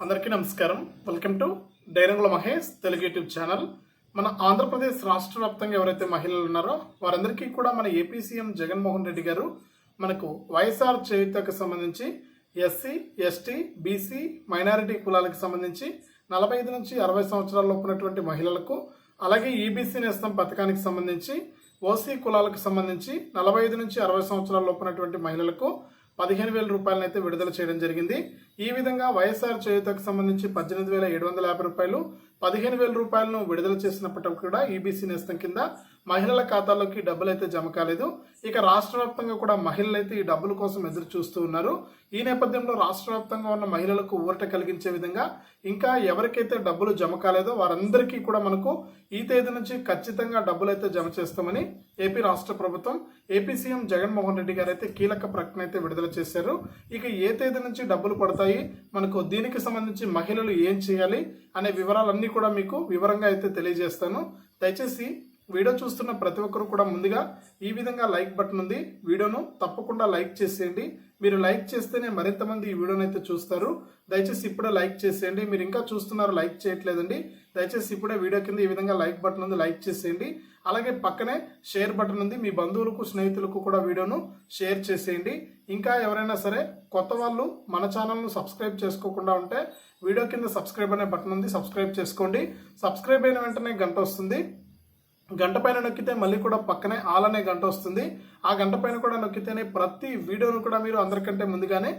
అందరికీ నమస్కారం. Welcome to డైరంగుల మహేష్ తెలుగు యూట్యూబ్ ఛానల్. మన ఆంధ్రప్రదేశ్ రాష్ట్ర వ్యాప్తంగా ఎవరైతే మహిళలు ఉన్నారో వారందరికీ కూడా మన ఏపీ సీఎం జగన్మోహన్ రెడ్డి గారు మనకు వైఎస్ఆర్ చేయుతకు సంబంధించి ఎస్సీ ఎస్టీ బీసీ మైనారిటీ కులాలకు సంబంధించి నలభై ఐదు నుంచి అరవై సంవత్సరాల్లో ఉన్నటువంటి మహిళలకు అలాగే ఈబీసీ నేస్తం పథకానికి సంబంధించి ఓసీ కులాలకు సంబంధించి నలభై ఐదు నుంచి అరవై సంవత్సరాల్లో ఉన్నటువంటి మహిళలకు పదిహేను వేల రూపాయలను అయితే విడుదల చేయడం జరిగింది. ఈ విధంగా వైఎస్ఆర్ చేయుతకు సంబంధించి పద్దెనిమిది వేల ఏడు వందల యాభై రూపాయలు పదిహేను వేల రూపాయలను విడుదల చేసినప్పటికీ కూడా ఈబీసీ నేస్తం కింద మహిళల ఖాతాలోకి డబ్బులు అయితే జమ కాలేదు. ఇక రాష్ట్ర వ్యాప్తంగా కూడా మహిళలు అయితే ఈ డబ్బుల కోసం ఎదురు చూస్తూ ఉన్నారు. ఈ నేపథ్యంలో రాష్ట్ర వ్యాప్తంగా ఉన్న మహిళలకు ఊరట కలిగించే విధంగా ఇంకా ఎవరికైతే డబ్బులు జమ కాలేదో వారందరికీ కూడా మనకు ఈ తేదీ నుంచి ఖచ్చితంగా డబ్బులు అయితే జమ చేస్తామని ఏపీ రాష్ట్ర ప్రభుత్వం ఏపీ సీఎం జగన్మోహన్ రెడ్డి గారు అయితే కీలక ప్రకటన అయితే విడుదల చేశారు. ఇక ఏ తేదీ నుంచి డబ్బులు పడతాయి మనకు దీనికి సంబంధించి మహిళలు ఏం చేయాలి అనే వివరాలన్నీ కూడా మీకు వివరంగా అయితే తెలియజేస్తాను. దయచేసి వీడియో చూస్తున్న ప్రతి ఒక్కరు కూడా ముందుగా ఈ విధంగా లైక్ బటన్ ఉంది. వీడియోను తప్పకుండా లైక్ చేసేయండి. మీరు లైక్ చేస్తేనే మరింత మంది ఈ వీడియోని అయితే చూస్తారు. దయచేసి ఇప్పుడే లైక్ చేసేయండి. మీరు ఇంకా చూస్తున్నారు లైక్ చేయట్లేదండి. దయచేసి ఇప్పుడే వీడియో కింద ఈ విధంగా లైక్ బటన్ ఉంది లైక్ చేసేయండి. అలాగే పక్కనే షేర్ బటన్ ఉంది. మీ బంధువులకు స్నేహితులకు కూడా వీడియోను షేర్ చేసేయండి. ఇంకా ఎవరైనా సరే కొత్త వాళ్ళు మన ఛానల్ను సబ్స్క్రైబ్ చేసుకోకుండా ఉంటే వీడియో కింద సబ్స్క్రైబ్ అనే బటన్ ఉంది. సబ్స్క్రైబ్ చేసుకోండి. సబ్స్క్రైబ్ అయిన వెంటనే గంట వస్తుంది. గంట పైన నొక్కితే మళ్ళీ కూడా పక్కనే ఆల్ అనే గంట వస్తుంది. ఆ గంట పైన కూడా నొక్కితేనే ప్రతి వీడియోను కూడా మీరు అందరికంటే ముందుగానే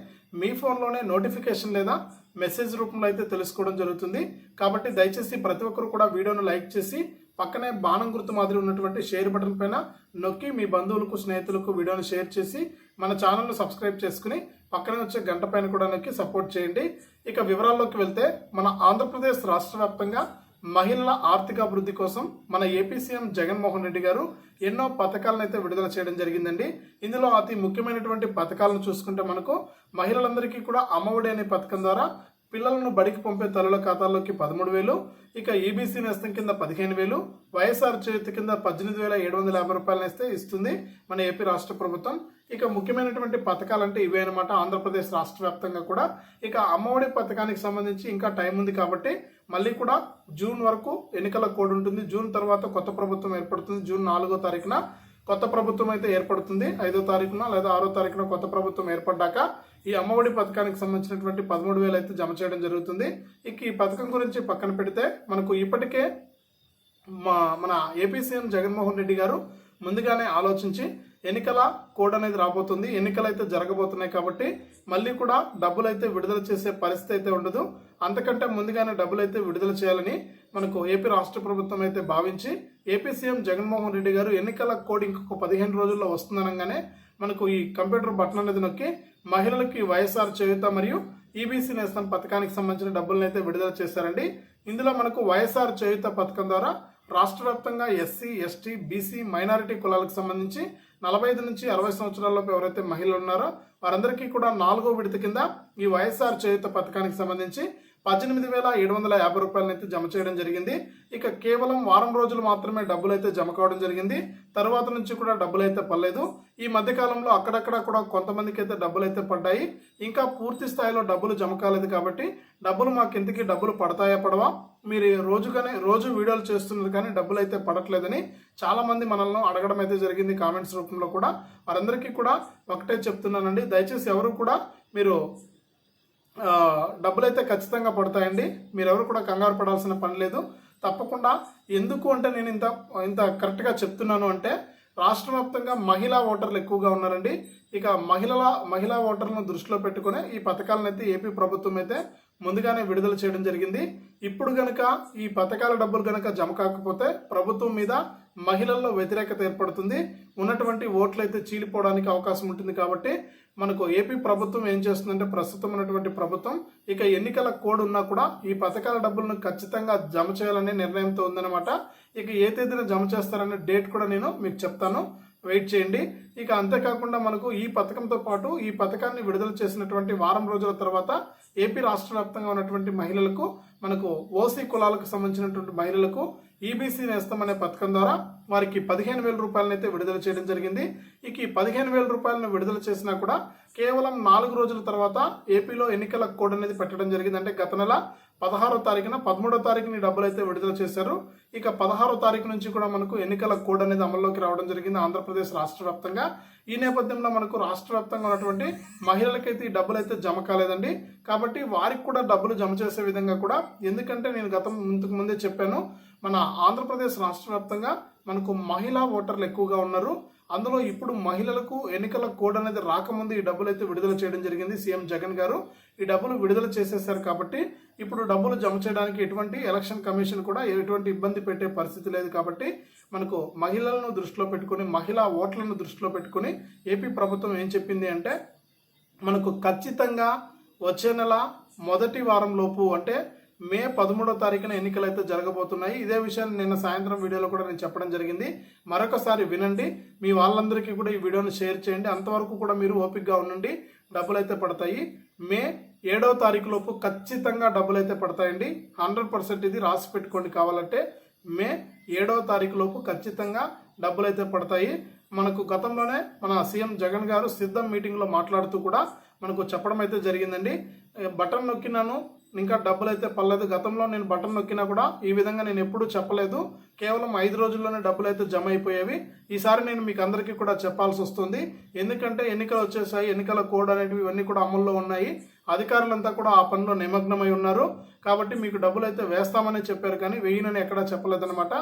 మీ ఫోన్లోనే నోటిఫికేషన్ లేదా మెసేజ్ రూపంలో అయితే తెలుసుకోవడం జరుగుతుంది. కాబట్టి దయచేసి ప్రతి ఒక్కరు కూడా వీడియోను లైక్ చేసి పక్కనే బాణం గుర్తు మాదిరి ఉన్నటువంటి షేర్ బటన్ పైన నొక్కి మీ బంధువులకు స్నేహితులకు వీడియోను షేర్ చేసి మన ఛానల్ను సబ్స్క్రైబ్ చేసుకుని పక్కనే వచ్చే గంట పైన కూడా నొక్కి సపోర్ట్ చేయండి. ఇక వివరాల్లోకి వెళ్తే మన ఆంధ్రప్రదేశ్ రాష్ట్ర వ్యాప్తంగా మహిళల ఆర్థిక అభివృద్ధి కోసం మన ఏపీ సీఎం జగన్మోహన్ రెడ్డి గారు ఎన్నో పథకాలను అయితే విడుదల చేయడం జరిగిందండి. ఇందులో అతి ముఖ్యమైనటువంటి పథకాలను చూసుకుంటే మనకు మహిళలందరికీ కూడా అమ్మఒడి అనే పథకం ద్వారా పిల్లలను బడికి పంపే తల్లుల ఖాతాల్లోకి పదమూడు వేలు ఇక ఈబీసీ నేస్తం కింద పదిహేను వేలు వైఎస్ఆర్ చేతి కింద పద్దెనిమిది వేల ఏడు వందల యాభై రూపాయలు ఇస్తే ఇస్తుంది మన ఏపీ రాష్ట్ర ప్రభుత్వం. ఇక ముఖ్యమైనటువంటి పథకాలంటే ఇవే అనమాట ఆంధ్రప్రదేశ్ రాష్ట్ర వ్యాప్తంగా కూడా ఇక అమ్మఒడి పథకానికి సంబంధించి ఇంకా టైం ఉంది కాబట్టి మళ్ళీ కూడా జూన్ వరకు ఎన్నికల కోడ్ ఉంటుంది. జూన్ తర్వాత కొత్త ప్రభుత్వం ఏర్పడుతుంది. జూన్ నాలుగో తారీఖున కొత్త ప్రభుత్వం అయితే ఏర్పడుతుంది. ఐదో తారీఖున లేదా ఆరో తారీఖున కొత్త ప్రభుత్వం ఏర్పడ్డాక ఈ అమ్మఒడి పథకానికి సంబంధించినటువంటి పదమూడు వేలు అయితే జమ చేయడం జరుగుతుంది. ఇక ఈ పథకం గురించి పక్కన పెడితే మనకు ఇప్పటికే మా మన ఏపీ సీఎం జగన్మోహన్ రెడ్డి గారు ముందుగానే ఆలోచించి ఎన్నికల కోడ్ అనేది రాబోతుంది. ఎన్నికలు అయితే జరగబోతున్నాయి కాబట్టి మళ్ళీ కూడా డబ్బులు అయితే విడుదల చేసే పరిస్థితి అయితే ఉండదు. అంతకంటే ముందుగానే డబ్బులు అయితే విడుదల చేయాలని మనకు ఏపీ రాష్ట్ర ప్రభుత్వం అయితే భావించి ఏపీ సీఎం జగన్మోహన్ రెడ్డి గారు ఎన్నికల కోడ్ ఇంకొక పదిహేను రోజుల్లో వస్తుందనగానే మనకు ఈ కంప్యూటర్ బటన్ అనేది నొక్కి మహిళలకి వైఎస్ఆర్ చేయుత మరియు ఈబీసీ నేస్తం పథకానికి సంబంధించిన డబ్బులను అయితే విడుదల చేశారండి. ఇందులో మనకు వైఎస్ఆర్ చేయుత పథకం ద్వారా రాష్ట్ర వ్యాప్తంగా ఎస్సీ ఎస్టీ బీసీ మైనారిటీ కులాలకు సంబంధించి నలభై ఐదు నుంచి అరవై సంవత్సరాలలోపు ఎవరైతే మహిళలు ఉన్నారో వారందరికీ కూడా నాలుగో విడత కింద ఈ వైఎస్ఆర్ చేయుత పథకానికి సంబంధించి పద్దెనిమిది వేల ఏడు వందల యాభై రూపాయలను అయితే జమ చేయడం జరిగింది. ఇక కేవలం వారం రోజులు మాత్రమే డబ్బులు అయితే జమ కావడం జరిగింది. తర్వాత నుంచి కూడా డబ్బులు అయితే పడలేదు. ఈ మధ్య కాలంలో అక్కడక్కడ కూడా కొంతమందికి అయితే డబ్బులు అయితే పడ్డాయి. ఇంకా పూర్తి స్థాయిలో డబ్బులు జమ కాలేదు కాబట్టి డబ్బులు మాకు ఇంతకీ డబ్బులు పడతాయా పడవా? మీరు రోజుగానే రోజు వీడియోలు చేస్తున్నారు కానీ డబ్బులు అయితే పడట్లేదని చాలా మంది మనల్ని అడగడం అయితే జరిగింది కామెంట్స్ రూపంలో కూడా. వారందరికీ కూడా ఒకటే చెప్తున్నానండి. దయచేసి ఎవరు కూడా మీరు డబ్బులైతే ఖచ్చితంగా పడతాయండి. మీరెవరు కూడా కంగారు పడాల్సిన పని లేదు. తప్పకుండా ఎందుకు అంటే నేను ఇంత ఇంత కరెక్ట్గా చెప్తున్నాను అంటే రాష్ట్ర వ్యాప్తంగా మహిళా ఓటర్లు ఎక్కువగా ఉన్నారండి. ఇక మహిళల మహిళా ఓటర్లను దృష్టిలో పెట్టుకునే ఈ పథకాలను అయితే ఏపీ ప్రభుత్వం అయితే ముందుగానే విడుదల చేయడం జరిగింది. ఇప్పుడు గనక ఈ పథకాల డబ్బులు గనక జమ కాకపోతే ప్రభుత్వం మీద మహిళల్లో వ్యతిరేకత ఏర్పడుతుంది. ఉన్నటువంటి ఓట్లు అయితే చీలిపోవడానికి అవకాశం ఉంటుంది కాబట్టి మనకు ఏపీ ప్రభుత్వం ఏం చేస్తుందంటే ప్రస్తుతం ఉన్నటువంటి ప్రభుత్వం ఇక ఎన్నికల కోడ్ ఉన్నా కూడా ఈ పథకాల డబ్బులను ఖచ్చితంగా జమ చేయాలనే నిర్ణయంతో ఉందన్నమాట. ఇక ఏ తేదీన జమ చేస్తారనే డేట్ కూడా నేను మీకు చెప్తాను. వెయిట్ చేయండి. ఇక అంతేకాకుండా మనకు ఈ పథకంతో పాటు ఈ పథకాన్ని విడుదల చేసినటువంటి వారం రోజుల తర్వాత ఏపీ రాష్ట్ర వ్యాప్తంగా ఉన్నటువంటి మహిళలకు మనకు ఓసీ కులాలకు సంబంధించినటువంటి మహిళలకు ఈబీసీ నేస్తం అనే పథకం ద్వారా వారికి పదిహేను వేల రూపాయలను అయితే విడుదల చేయడం జరిగింది. ఇక ఈ పదిహేను వేల రూపాయలను విడుదల చేసినా కూడా కేవలం నాలుగు రోజుల తర్వాత ఏపీలో ఎన్నికల కోడ్ అనేది పెట్టడం జరిగింది. అంటే గత నెల పదహారో తారీఖున పదమూడో తారీఖున ఈ డబ్బులు అయితే విడుదల చేశారు. ఇక పదహారో తారీఖు నుంచి కూడా మనకు ఎన్నికల కోడ్ అనేది అమల్లోకి రావడం జరిగింది ఆంధ్రప్రదేశ్ రాష్ట్ర వ్యాప్తంగా. ఈ నేపథ్యంలో మనకు రాష్ట్ర వ్యాప్తంగా ఉన్నటువంటి మహిళలకైతే ఈ డబ్బులు అయితే జమ కాలేదండి. కాబట్టి వారికి కూడా డబ్బులు జమ చేసే విధంగా కూడా ఎందుకంటే నేను గతం ఇంతకు ముందే చెప్పాను మన ఆంధ్రప్రదేశ్ రాష్ట్ర వ్యాప్తంగా మనకు మహిళా ఓటర్లు ఎక్కువగా ఉన్నారు. అందులో ఇప్పుడు మహిళలకు ఎన్నికల కోడ్ అనేది రాకముందు ఈ డబ్బులు అయితే విడుదల చేయడం జరిగింది సీఎం జగన్ గారు. ఈ డబ్బులు విడుదల చేసేసారు కాబట్టి ఇప్పుడు డబ్బులు జమ చేయడానికి ఎటువంటి ఎలక్షన్ కమిషన్ కూడా ఎటువంటి ఇబ్బంది పెట్టే పరిస్థితి లేదు కాబట్టి మనకు మహిళలను దృష్టిలో పెట్టుకొని మహిళా ఓట్లను దృష్టిలో పెట్టుకొని ఏపీ ప్రభుత్వం ఏం చెప్పింది అంటే మనకు ఖచ్చితంగా వచ్చే నెల మొదటి వారంలోపు అంటే మే పదమూడో తారీఖున ఎన్నికలు అయితే జరగబోతున్నాయి ఇదే విషయాన్ని నిన్న సాయంత్రం వీడియోలో కూడా నేను చెప్పడం జరిగింది. మరొకసారి వినండి మీ వాళ్ళందరికీ కూడా ఈ వీడియోని షేర్ చేయండి. అంతవరకు కూడా మీరు ఓపిక్గా ఉండండి డబ్బులు అయితే పడతాయి. మే ఏడవ తారీఖు లోపు ఖచ్చితంగా డబ్బులు అయితే పడతాయండి. హండ్రెడ్ పర్సెంట్ ఇది రాసి పెట్టుకోండి కావాలంటే. మే ఏడవ తారీఖు లోపు ఖచ్చితంగా డబ్బులు అయితే పడతాయి. మనకు గతంలోనే మన సీఎం జగన్ గారు సిద్ధం మీటింగ్లో మాట్లాడుతూ కూడా మనకు చెప్పడం అయితే జరిగిందండి బటన్ నొక్కినాను ఇంకా డబ్బులు అయితే పర్లేదు. గతంలో నేను బటన్ నొక్కినా కూడా ఈ విధంగా నేను ఎప్పుడూ చెప్పలేదు. కేవలం ఐదు రోజుల్లోనే డబ్బులు అయితే జమ అయిపోయేవి ఈసారి నేను మీకు అందరికీ కూడా చెప్పాల్సి వస్తుంది. ఎందుకంటే ఎన్నికలు వచ్చేసాయి ఎన్నికల కోడ్ అనేటివి ఇవన్నీ కూడా అమల్లో ఉన్నాయి. అధికారులంతా కూడా ఆ పనిలో నిమగ్నమై ఉన్నారు. కాబట్టి మీకు డబ్బులు అయితే వేస్తామని చెప్పారు కానీ వెయ్యినని ఎక్కడా చెప్పలేదన్నమాట.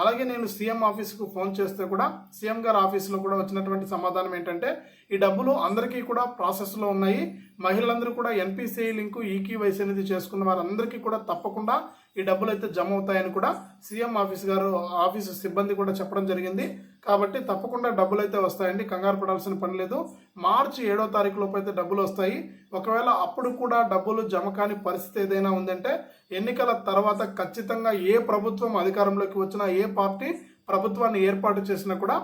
అలాగే నేను సీఎం ఆఫీస్కు ఫోన్ చేస్తే కూడా సీఎం గారి ఆఫీస్లో కూడా వచ్చినటువంటి సమాధానం ఏంటంటే ఈ డబ్బులు అందరికీ కూడా ప్రాసెస్లో ఉన్నాయి. మహిళలందరూ కూడా ఎన్పిసిఐ లింకు ఈకీవైసీ అనేది చేసుకున్న వారందరికీ కూడా తప్పకుండా ఈ డబ్బులు అయితే జమ అవుతాయని కూడా సీఎం ఆఫీస్ గారు ఆఫీసు సిబ్బంది కూడా చెప్పడం జరిగింది. కాబట్టి తప్పకుండా డబ్బులు అయితే వస్తాయండి. కంగారు పడాల్సిన పని లేదు. మార్చి ఏడో తారీఖు లోపు అయితే డబ్బులు వస్తాయి. ఒకవేళ అప్పుడు కూడా డబ్బులు జమ కాని పరిస్థితి ఏదైనా ఉందంటే ఎన్నికల తర్వాత ఖచ్చితంగా ఏ ప్రభుత్వం అధికారంలోకి వచ్చినా ఏ పార్టీ ప్రభుత్వాన్ని ఏర్పాటు చేసినా కూడా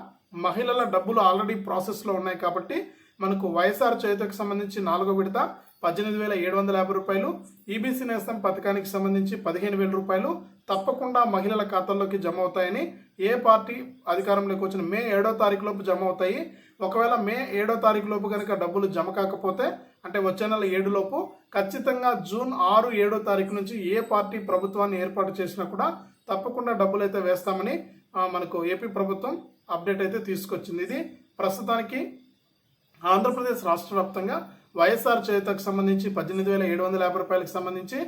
మహిళల డబ్బులు ఆల్రెడీ ప్రాసెస్లో ఉన్నాయి కాబట్టి మనకు వైఎస్ఆర్ చేతికి సంబంధించి నాలుగో విడత పద్దెనిమిది వేల ఏడు వందల యాభై రూపాయలు ఈబీసీ నేస్తం పథకానికి సంబంధించి పదిహేను వేల రూపాయలు తప్పకుండా మహిళల ఖాతాల్లోకి జమ అవుతాయని ఏ పార్టీ అధికారంలోకి వచ్చిన మే ఏడో తారీఖు లోపు జమ అవుతాయి. ఒకవేళ మే ఏడో తారీఖు లోపు కనుక డబ్బులు జమ కాకపోతే అంటే వచ్చే నెల ఏడులోపు ఖచ్చితంగా జూన్ ఆరు ఏడో తారీఖు నుంచి ఏ పార్టీ ప్రభుత్వాన్ని ఏర్పాటు చేసినా కూడా తప్పకుండా డబ్బులు అయితే వేస్తామని మనకు ఏపీ ప్రభుత్వం అప్డేట్ అయితే తీసుకొచ్చింది. ఇది ప్రస్తుతానికి ఆంధ్రప్రదేశ్ రాష్ట్ర వ్యాప్తంగా వైఎస్ఆర్ చేతకు సంబంధించి పద్దెనిమిది వేల ఏడు వందల యాభై రూపాయలకు సంబంధించి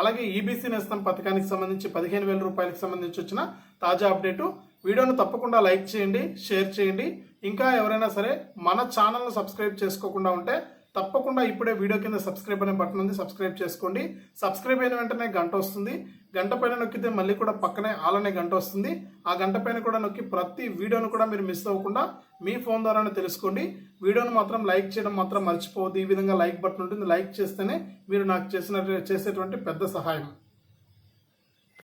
అలాగే ఈబీసీ నేస్తం పథకానికి సంబంధించి పదిహేను వేల రూపాయలకు సంబంధించి వచ్చిన తాజా అప్డేటు. వీడియోను తప్పకుండా లైక్ చేయండి షేర్ చేయండి. ఇంకా ఎవరైనా సరే మన ఛానల్ను సబ్స్క్రైబ్ చేసుకోకుండా ఉంటే తప్పకుండా ఇప్పుడే వీడియో కింద సబ్స్క్రైబ్ అనే బటన్ ఉంది సబ్స్క్రైబ్ చేసుకోండి. సబ్స్క్రైబ్ అయిన వెంటనే గంట వస్తుంది. గంట పైన నొక్కితే మళ్ళీ కూడా పక్కనే ఆల్ అనే గంట వస్తుంది. ఆ గంట పైన కూడా నొక్కి ప్రతి వీడియోను కూడా మీరు మిస్ అవ్వకుండా మీ ఫోన్ ద్వారానే తెలుసుకోండి. వీడియోను మాత్రం లైక్ చేయడం మాత్రం మర్చిపోవద్దు. ఈ విధంగా లైక్ బటన్ ఉంటుంది. లైక్ చేస్తేనే మీరు నాకు చేసిన చేసేటువంటి పెద్ద సహాయం.